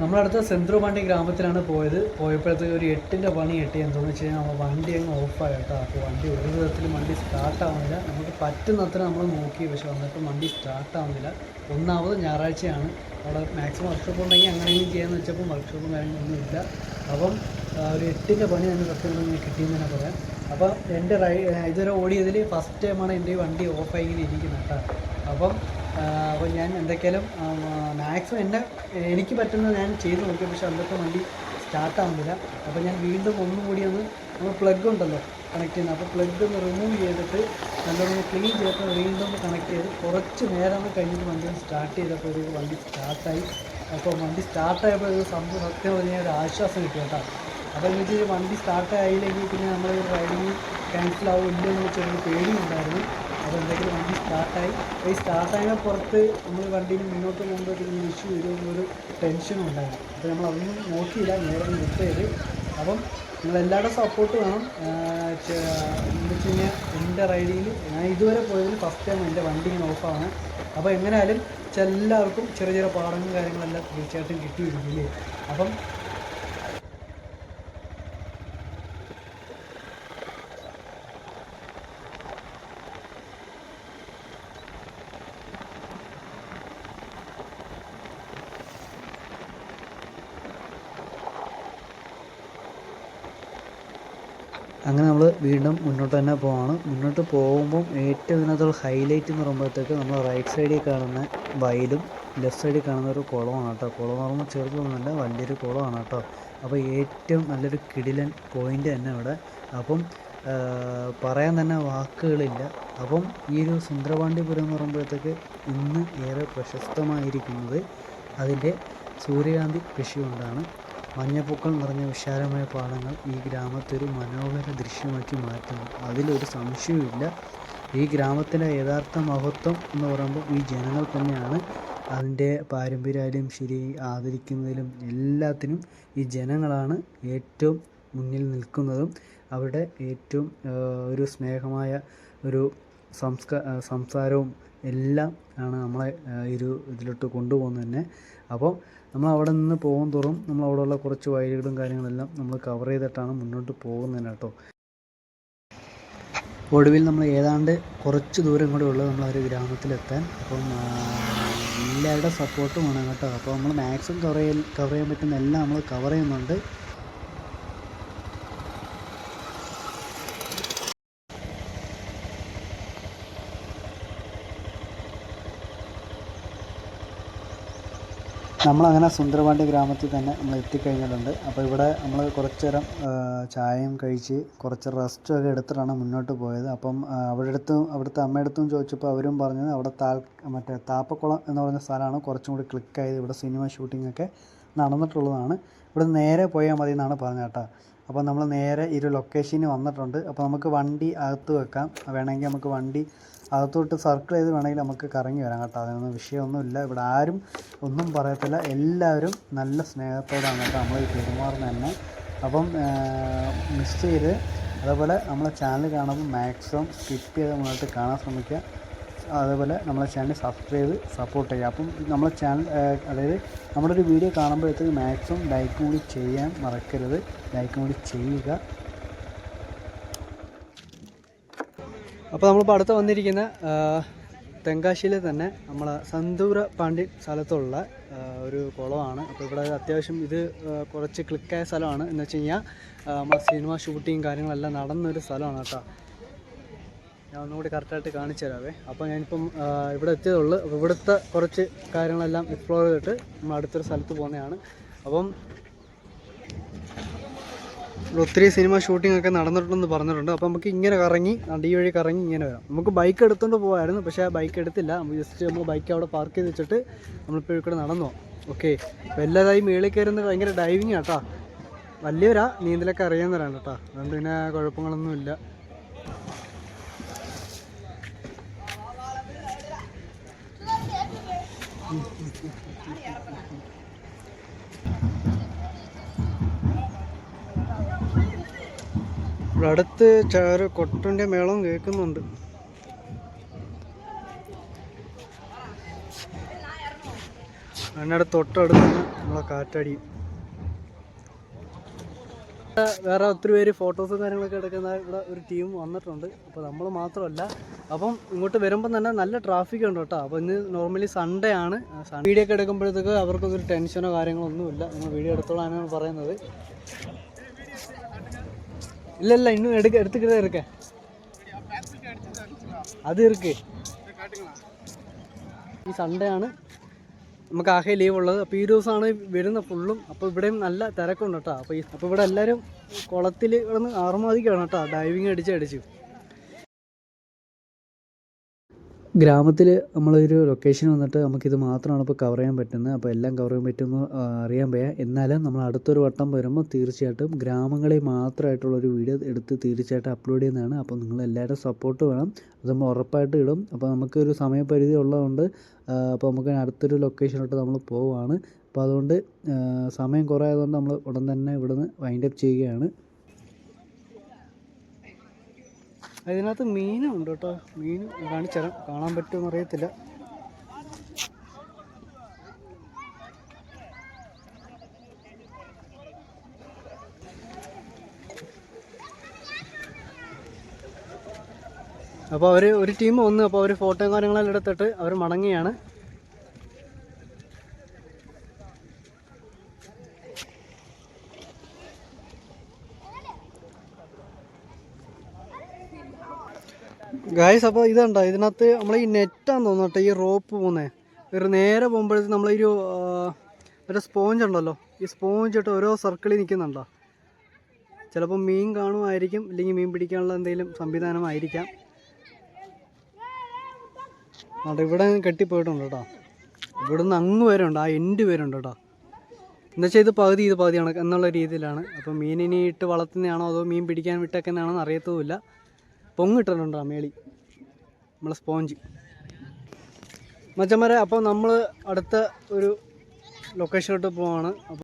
നമ്മളടുത്ത സെന്ത്രുപാണ്ടി ഗ്രാമത്തിലാണ് പോയത്. പോയപ്പോഴത്തേക്ക് ഒരു എട്ടിന്റെ പണി എട്ടി എന്താണെന്ന് വെച്ച് കഴിഞ്ഞാൽ നമ്മൾ വണ്ടി അങ്ങ് ഓഫായി കേട്ടോ. അപ്പോൾ വണ്ടി ഒരു വിധത്തിലും വണ്ടി സ്റ്റാർട്ട് ആവുന്നില്ല. നമുക്ക് പറ്റുന്നത്ര നമ്മൾ നോക്കി. പക്ഷെ വന്നിട്ട് വണ്ടി സ്റ്റാർട്ട് ആവുന്നില്ല. ഒന്നാമത് ഞായറാഴ്ചയാണ്. അവിടെ മാക്സിമം വർക്ക്ഷോപ്പ് ഉണ്ടെങ്കിൽ അങ്ങനെയെങ്കിലും ചെയ്യാമെന്ന് വെച്ചപ്പോൾ വർക്ക്ഷോപ്പും കാര്യങ്ങളൊന്നും ഇല്ല. അപ്പം ഒരു എട്ടിന്റെ പണി തന്നെ സത്യം പറഞ്ഞാൽ കിട്ടിയെന്ന് തന്നെ പറയാം. അപ്പം എന്റെ റൈ ഇതുവരെ ഓടിയതിൽ ഫസ്റ്റ് ടൈമാണ് എന്റെ വണ്ടി ഓഫായി ഇങ്ങനെ ഇരിക്കുന്നത് കേട്ടോ. അപ്പം അപ്പോൾ ഞാൻ എന്തൊക്കെയാലും മാക്സിമം എന്നെ എനിക്ക് പറ്റുന്നത് ഞാൻ ചെയ്ത് നോക്കി പക്ഷെ അന്നത്തെ വണ്ടി സ്റ്റാർട്ട് ആവുന്നില്ല. അപ്പോൾ ഞാൻ വീണ്ടും ഒന്നും കൂടി ഒന്ന് നമ്മൾ പ്ലഗ് ഉണ്ടല്ലോ കണക്ട് ചെയ്യുന്നത് അപ്പോൾ പ്ലഗ് ഒന്ന് റിമൂവ് ചെയ്തിട്ട് നല്ലോണം ക്ലീൻ ചെയ്തിട്ട് വീണ്ടും കണക്ട് ചെയ്ത് കുറച്ച് നേരം കഴിഞ്ഞിട്ട് വണ്ടി സ്റ്റാർട്ട് ചെയ്തപ്പോൾ ഒരു വണ്ടി സ്റ്റാർട്ടായി അപ്പോൾ വണ്ടി സ്റ്റാർട്ടായപ്പോൾ ഒരു സംഭവം സത്യം പറഞ്ഞാൽ ഒരു ആശ്വാസം കിട്ടി കേട്ടോ. അപ്പോൾ എന്ന് വെച്ചാൽ വണ്ടി സ്റ്റാർട്ടായില്ലെങ്കിൽ പിന്നെ നമ്മൾ റൈഡിങ് ക്യാൻസൽ ആവും ഇല്ലെന്ന് വെച്ചൊരു പേടിയുണ്ടായിരുന്നു. എന്തെങ്കിലും വണ്ടി സ്റ്റാർട്ടായി ഈ സ്റ്റാർട്ടായ പുറത്ത് നമ്മൾ വണ്ടിയിൽ മുന്നോട്ട് പോകുമ്പോഴത്തേക്കും ഇഷ്യൂ വരുമെന്നൊരു ടെൻഷനും ഉണ്ടായിരുന്നു. അപ്പോൾ നമ്മൾ അതൊന്നും നോക്കിയില്ല. നേരെ വിട്ടത് അപ്പം നിങ്ങളെല്ലാവരുടെ സപ്പോർട്ട് വേണം. എന്ന് വെച്ച് കഴിഞ്ഞാൽ എന്റെ റൈഡിങ്ങിൽ ഞാൻ ഇതുവരെ പോയതിൽ ഫസ്റ്റ് ടൈം എന്റെ വണ്ടി ഇങ്ങനെ ഓഫാണ് അപ്പോൾ എങ്ങനെയായാലും എല്ലാവർക്കും ചെറിയ ചെറിയ പാഠങ്ങളും കാര്യങ്ങളെല്ലാം തീർച്ചയായിട്ടും കിട്ടിയിരിക്കില്ലേ അപ്പം അങ്ങനെ നമ്മൾ വീണ്ടും മുന്നോട്ട് തന്നെ പോവാണ്. മുന്നോട്ട് പോകുമ്പം ഏറ്റവും ഇതിനകത്തുള്ള ഹൈലൈറ്റ് എന്ന് പറയുമ്പോഴത്തേക്ക് നമ്മൾ റൈറ്റ് സൈഡിൽ കാണുന്ന വയലും ലെഫ്റ്റ് സൈഡിൽ കാണുന്ന ഒരു കുളമാണ് കേട്ടോ. കുളം എന്ന് പറയുമ്പോൾ ചെറുതൊന്നുമല്ല വലിയൊരു കുളമാണ് കേട്ടോ. അപ്പോൾ ഏറ്റവും നല്ലൊരു കിടിലൻ പോയിന്റ് തന്നെ അവിടെ. അപ്പം പറയാൻ തന്നെ വാക്കുകളില്ല. അപ്പം ഈ ഒരു സുന്ദരപാണ്ഡിപുരം എന്ന് പറയുമ്പോഴത്തേക്ക് ഇന്ന് ഏറെ പ്രശസ്തമായിരിക്കുന്നത് അതിന്റെ സൂര്യകാന്തി കൃഷി കൊണ്ടാണ് മഞ്ഞപ്പൂക്കൾ നിറഞ്ഞ വിശാലമായ പാടങ്ങൾ ഈ ഗ്രാമത്തെ ഒരു മനോഹര ദൃശ്യമാക്കി മാറ്റുന്നു. അതിലൊരു സംശയവുമില്ല. ഈ ഗ്രാമത്തിന്റെ യഥാർത്ഥ മഹത്വം എന്ന് പറയുമ്പോൾ ഈ ജനങ്ങൾ തന്നെയാണ് അതിന്റെ പാരമ്പര്യമായാലും ശരി ആദരിക്കുന്നതിലും എല്ലാത്തിനും ഈ ജനങ്ങളാണ് ഏറ്റവും മുന്നിൽ നിൽക്കുന്നതും. അവിടെ ഏറ്റവും ഒരു സ്നേഹമായ ഒരു സംസാരവും എല്ലാം ആണ് നമ്മളെ ഇരു ഇതിലോട്ട് കൊണ്ടുപോകുന്നത് തന്നെ. അപ്പോൾ നമ്മൾ അവിടെ നിന്ന് പോകും തോറും നമ്മൾ അവിടെയുള്ള കുറച്ച് വഴികളും കാര്യങ്ങളെല്ലാം നമ്മൾ കവർ ചെയ്തിട്ടാണ് മുന്നോട്ട് പോകുന്നത് കേട്ടോ. ഒടുവിൽ നമ്മൾ ഏതാണ്ട് കുറച്ച് ദൂരം കൂടെ ഉള്ളത് നമ്മൾ ഒരു ഗ്രാമത്തിലെത്താൻ. അപ്പം എല്ലാവരുടെ സപ്പോർട്ടും വേണം കേട്ടോ. അപ്പോൾ നമ്മൾ മാക്സിമം കവർ ചെയ്യാൻ കവർ ചെയ്യാൻ പറ്റുന്ന എല്ലാം നമ്മൾ കവർ ചെയ്യുന്നുണ്ട്. നമ്മളങ്ങനെ സുന്ദരപാണ്ഡ്യ ഗ്രാമത്തിൽ തന്നെ നമ്മൾ എത്തിക്കഴിഞ്ഞിട്ടുണ്ട്. അപ്പോൾ ഇവിടെ നമ്മൾ കുറച്ച് നേരം ചായയും കഴിച്ച് കുറച്ച് റെസ്റ്റും ഒക്കെ എടുത്തിട്ടാണ് മുന്നോട്ട് പോയത്. അപ്പം അവിടെ അടുത്തും അവിടുത്തെ അമ്മയടുത്തും ചോദിച്ചപ്പോൾ അവരും പറഞ്ഞത് അവിടെ താൽ മറ്റേ താപ്പക്കുളം എന്ന് പറഞ്ഞ സ്ഥലമാണ് കുറച്ചും കൂടി ക്ലിക്കായത് ഇവിടെ സിനിമ ഷൂട്ടിംഗ് ഒക്കെ നടന്നിട്ടുള്ളതാണ്. ഇവിടെ നേരെ പോയാൽ മതി എന്നാണ് പറഞ്ഞത് കേട്ടോ. അപ്പോൾ നമ്മൾ നേരെ ഒരു ലൊക്കേഷനിൽ വന്നിട്ടുണ്ട്. അപ്പോൾ നമുക്ക് വണ്ടി അകത്ത് വെക്കാം. വേണമെങ്കിൽ നമുക്ക് വണ്ടി അകത്തോട്ട് സർക്കിൾ ചെയ്ത് വേണമെങ്കിൽ നമുക്ക് കറങ്ങി വരാം കേട്ടോ. അതിനൊന്നും വിഷയമൊന്നുമില്ല. ഇവിടെ ആരും ഒന്നും പറയത്തില്ല. എല്ലാവരും നല്ല സ്നേഹത്തോടാണ് കേട്ടോ നമ്മൾ ഈ പെരുമാറുന്നത് തന്നെ. അപ്പം മിസ് ചെയ്ത് അതേപോലെ നമ്മളെ ചാനൽ കാണുമ്പോൾ മാക്സിമം സ്കിപ്പ് ചെയ്ത് മുന്നോട്ട് കാണാൻ ശ്രമിക്കുക. അതേപോലെ നമ്മളെ ചാനൽ സബ്സ്ക്രൈബ് സപ്പോർട്ട് ചെയ്യുക. അപ്പം നമ്മളെ ചാനൽ അതായത് നമ്മളൊരു വീഡിയോ കാണുമ്പോഴത്തേക്ക് മാക്സിമം ലൈക്കും കൂടി ചെയ്യാൻ മറക്കരുത്. ലൈക്കും കൂടി ചെയ്യുക. അപ്പോൾ നമ്മളിപ്പോൾ അടുത്ത് വന്നിരിക്കുന്ന തെങ്കാശിയിലെ തന്നെ നമ്മൾ സന്തൂര പാണ്ഡ്യ സ്ഥലത്തുള്ള ഒരു കുളമാണ്. അപ്പോൾ ഇവിടെ അത്യാവശ്യം ഇത് കുറച്ച് ക്ലിക്കായ സ്ഥലമാണ്. എന്ന് വെച്ച് കഴിഞ്ഞാൽ ആ, നമ്മുടെ സിനിമ ഷൂട്ടിങ് കാര്യങ്ങളെല്ലാം നടന്നൊരു സ്ഥലമാണ് കേട്ടോ. ഞാൻ ഒന്നുകൂടി കറക്റ്റായിട്ട് കാണിച്ചു തരാവേ. അപ്പോൾ ഞാനിപ്പം ഇവിടെ എത്തിയതുള്ളൂ അപ്പോൾ ഇവിടുത്തെ കുറച്ച് കാര്യങ്ങളെല്ലാം എക്സ്പ്ലോർ ചെയ്തിട്ട് നമ്മൾ അടുത്തൊരു സ്ഥലത്ത് പോകുന്നതാണ്. അപ്പം ഒത്തിരി സിനിമ ഷൂട്ടിംഗ് ഒക്കെ നടന്നിട്ടുണ്ടെന്ന് പറഞ്ഞിട്ടുണ്ട്. അപ്പോൾ നമുക്ക് ഇങ്ങനെ കറങ്ങി ഈ വഴി കറങ്ങി ഇങ്ങനെ വരാം. നമുക്ക് ബൈക്ക് എടുത്തുകൊണ്ട് പോകാമായിരുന്നു പക്ഷേ ആ ബൈക്ക് എടുത്തില്ല. ജസ്റ്റ് നമ്മൾ ബൈക്ക് അവിടെ പാർക്ക് ചെയ്ത് വെച്ചിട്ട് നമ്മളിപ്പോൾ ഇവിടെ നടന്നു ഓക്കെ അപ്പോൾ എല്ലാതായി മേളിൽ കയറുന്നത് ഭയങ്കര ഡൈവിങ് ആട്ടാ. വലിയവരാ നീന്തലൊക്കെ അറിയാവുന്നവരാണ് കേട്ടോ. അതുകൊണ്ട് പിന്നെ കുഴപ്പങ്ങളൊന്നുമില്ല ഇവിടെ അടുത്ത് ചാറ് കൊട്ടന്റെ മേളം കേൾക്കുന്നുണ്ട്. അതിനടുത്ത് തൊട്ടടുത്താണ് നമ്മളെ കാറ്റടി. വേറെ ഒത്തിരി പേര് ഫോട്ടോസും കാര്യങ്ങളൊക്കെ എടുക്കുന്ന ഇവിടെ ഒരു ടീം വന്നിട്ടുണ്ട്. അപ്പോൾ നമ്മൾ മാത്രമല്ല അപ്പം ഇങ്ങോട്ട് വരുമ്പോൾ തന്നെ നല്ല ട്രാഫിക് ഉണ്ട് കേട്ടോ. അപ്പോൾ ഇന്ന് നോർമലി സൺഡേ ആണ്. വീഡിയോ ഒക്കെ എടുക്കുമ്പോഴത്തേക്ക് അവർക്കൊന്നും ഒരു ടെൻഷനോ കാര്യങ്ങളോ ഒന്നുമില്ല. നമ്മൾ വീഡിയോ എടുത്തോളാനാണ് പറയുന്നത്. இல்லை இல்லை இன்னும் எடுக்க எடுத்துக்கிட்டு தான் இருக்கேன் അത് ഇർക്ക് ഈ സൺഡേ ആണ്. നമുക്ക് ആകെ ലീവ് ഉള്ളത്. അപ്പോൾ ഈ ദിവസമാണ് വരുന്ന ഫുള്ളും അപ്പോൾ ഇവിടെയും നല്ല തിരക്കുണ്ട് കേട്ടോ. അപ്പോൾ ഈ അപ്പോൾ ഇവിടെ എല്ലാവരും കുളത്തിൽ ഇവിടെ നിന്ന് ആറുമാതിക്കാണ് കേട്ടോ. ഡൈവിങ് അടിച്ച് അടിച്ചു. ഗ്രാമത്തിൽ നമ്മളൊരു ലൊക്കേഷൻ വന്നിട്ട് നമുക്കിത് മാത്രമാണ് ഇപ്പോൾ കവർ ചെയ്യാൻ പറ്റുന്നത്. അപ്പോൾ എല്ലാം കവർ ചെയ്യാൻ പറ്റുമെന്ന് അറിയാൻ വയ്യ. എന്നാലും നമ്മൾ അടുത്തൊരു വട്ടം വരുമ്പോൾ തീർച്ചയായിട്ടും ഗ്രാമങ്ങളിൽ മാത്രമായിട്ടുള്ളൊരു വീഡിയോ എടുത്ത് തീർച്ചയായിട്ടും അപ്ലോഡ് ചെയ്യുന്നതാണ്. അപ്പോൾ നിങ്ങൾ എല്ലാവരുടെ സപ്പോർട്ട് വേണം. അത് നമ്മൾ ഉറപ്പായിട്ട് ഇടും. അപ്പോൾ നമുക്കൊരു സമയപരിധി ഉള്ളതുകൊണ്ട് അപ്പോൾ നമുക്ക് അടുത്തൊരു ലൊക്കേഷനിലോട്ട് നമ്മൾ പോവുകയാണ് അപ്പോൾ അതുകൊണ്ട് സമയം കുറേ ആയതുകൊണ്ട് നമ്മൾ ഉടൻ തന്നെ ഇവിടുന്ന് വൈൻഡപ്പ് ചെയ്യുകയാണ്. ഇതിനകത്ത് മീനും ഉണ്ട് കേട്ടോ. മീൻ കാണിച്ചുതരാം. കാണാൻ പറ്റുമെന്ന് അറിയത്തില്ല. അപ്പോൾ അവർ ഒരു ടീം വന്നു. അപ്പോൾ അവർ ഫോട്ടോയും കാര്യങ്ങളെല്ലാം എടുത്തിട്ട് അവർ മടങ്ങിയാണ് ഗായ്സ് അപ്പോൾ ഇതുണ്ടോ? ഇതിനകത്ത് നമ്മൾ ഈ നെറ്റാന്ന് തോന്നട്ടെ ഈ റോപ്പ് പോകുന്നേ ഒരു നേരെ പോകുമ്പോഴത്തേക്ക് നമ്മളൊരു ഒരു സ്പോഞ്ച് ഉണ്ടല്ലോ. ഈ സ്പോഞ്ച് ഇട്ട് ഓരോ സർക്കിളിൽ നിൽക്കുന്നുണ്ടോ ചിലപ്പോൾ മീൻ കാണുമായിരിക്കും അല്ലെങ്കിൽ മീൻ പിടിക്കാനുള്ള എന്തെങ്കിലും സംവിധാനമായിരിക്കാം. അവിടെ ഇവിടെ കെട്ടിപ്പോയിട്ടുണ്ട് കേട്ടോ. ഇവിടുന്ന് അങ്ങ് വരെ ഉണ്ട് ആ എൻഡ് വരെ ഉണ്ട് കേട്ടോ. എന്നുവെച്ചാൽ ഇത് പകുതി ഇത് പകുതിയാണ് എന്നുള്ള രീതിയിലാണ്. അപ്പോൾ മീനിനെ ഇട്ട് വളർത്തുന്നതാണോ അതോ മീൻ പിടിക്കാൻ വിട്ടേക്കുന്നതാണോ അറിയത്തുമില്ല. പൊങ്ങിട്ടിട്ടുണ്ടോ മേളി? നമ്മളെ സ്പോഞ്ച്. മച്ചന്മാരെ അപ്പോൾ നമ്മൾ അടുത്ത ഒരു ലൊക്കേഷനിലോട്ട് പോവാണ്.